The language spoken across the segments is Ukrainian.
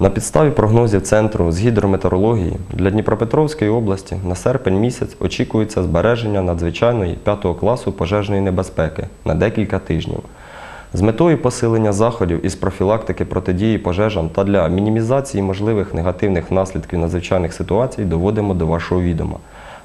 На підставі прогнозів Центру з гідрометеорології для Дніпропетровської області на серпень місяць очікується збереження надзвичайної 5 класу пожежної небезпеки на декілька тижнів. З метою посилення заходів із профілактики протидії пожежам та для мінімізації можливих негативних наслідків надзвичайних ситуацій доводимо до вашого відома.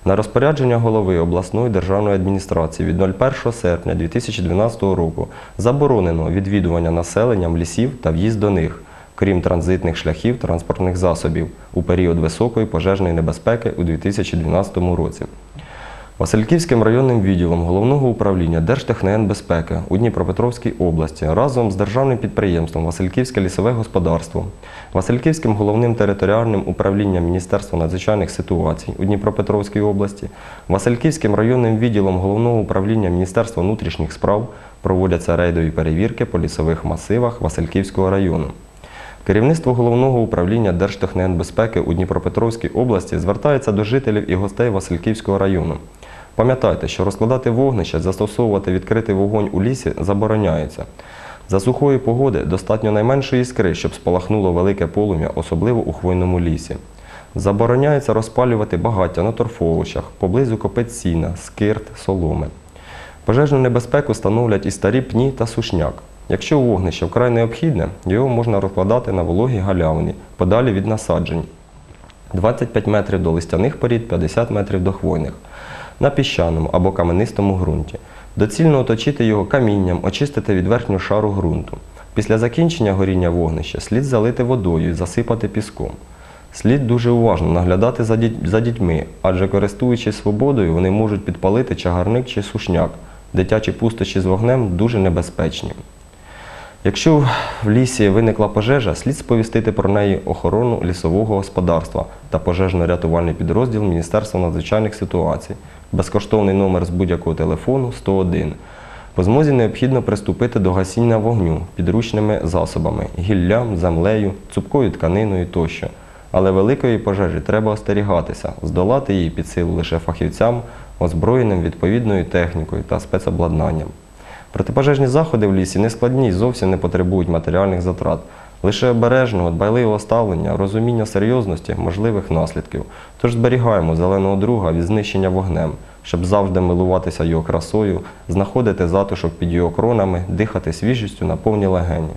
На розпорядження голови обласної державної адміністрації від 01 серпня 2012 року заборонено відвідування населенням лісів та в'їзд до них, крім транзитних шляхів транспортних засобів у період високої пожежної небезпеки у 2012 році. Васильківським районним відділом Головного управління Держтехногенбезпеки у Дніпропетровській області разом з державним підприємством Васильківське лісове господарство, Васильківським головним територіальним управлінням Міністерства надзвичайних ситуацій у Дніпропетровській області, Васильківським районним відділом Головного управління Міністерства внутрішніх справ проводяться рейдові перевірки по лісових масивах Васильківського району. Керівництво головного управління Держтехногенбезпеки у Дніпропетровській області звертається до жителів і гостей Васильківського району. Пам'ятайте, що розкладати вогнище, застосовувати відкритий вогонь у лісі забороняється. За сухої погоди достатньо найменшої іскри, щоб спалахнуло велике полум'я, особливо у хвойному лісі. Забороняється розпалювати багаття на торфовищах, поблизу копиць сіна, скирт, соломи. Пожежну небезпеку становлять і старі пні та сушняк. Якщо вогнище вкрай необхідне, його можна розкладати на вологій галявині, подалі від насаджень. 25 метрів до листяних порід, 50 метрів до хвойних. На піщаному або каменистому ґрунті. Доцільно оточити його камінням, очистити від верхнього шару ґрунту. Після закінчення горіння вогнища слід залити водою і засипати піском. Слід дуже уважно наглядати за дітьми, адже користуючись свободою, вони можуть підпалити чагарник чи сушняк. Дитячі пустощі з вогнем дуже небезпечні. Якщо в лісі виникла пожежа, слід сповістити про неї охорону лісового господарства та пожежно-рятувальний підрозділ Міністерства надзвичайних ситуацій. Безкоштовний номер з будь-якого телефону 101. По змозі необхідно приступити до гасіння вогню підручними засобами гіллям, землею, цупкою тканиною тощо. Але великої пожежі треба остерігатися, здолати її під силу лише фахівцям, озброєним відповідною технікою та спецобладнанням. Протипожежні заходи в лісі не складні і зовсім не потребують матеріальних затрат. Лише обережного, дбайливого ставлення, розуміння серйозності можливих наслідків. Тож зберігаємо зеленого друга від знищення вогнем, щоб завжди милуватися його красою, знаходити затишок під його кронами, дихати свіжістю на повні легені.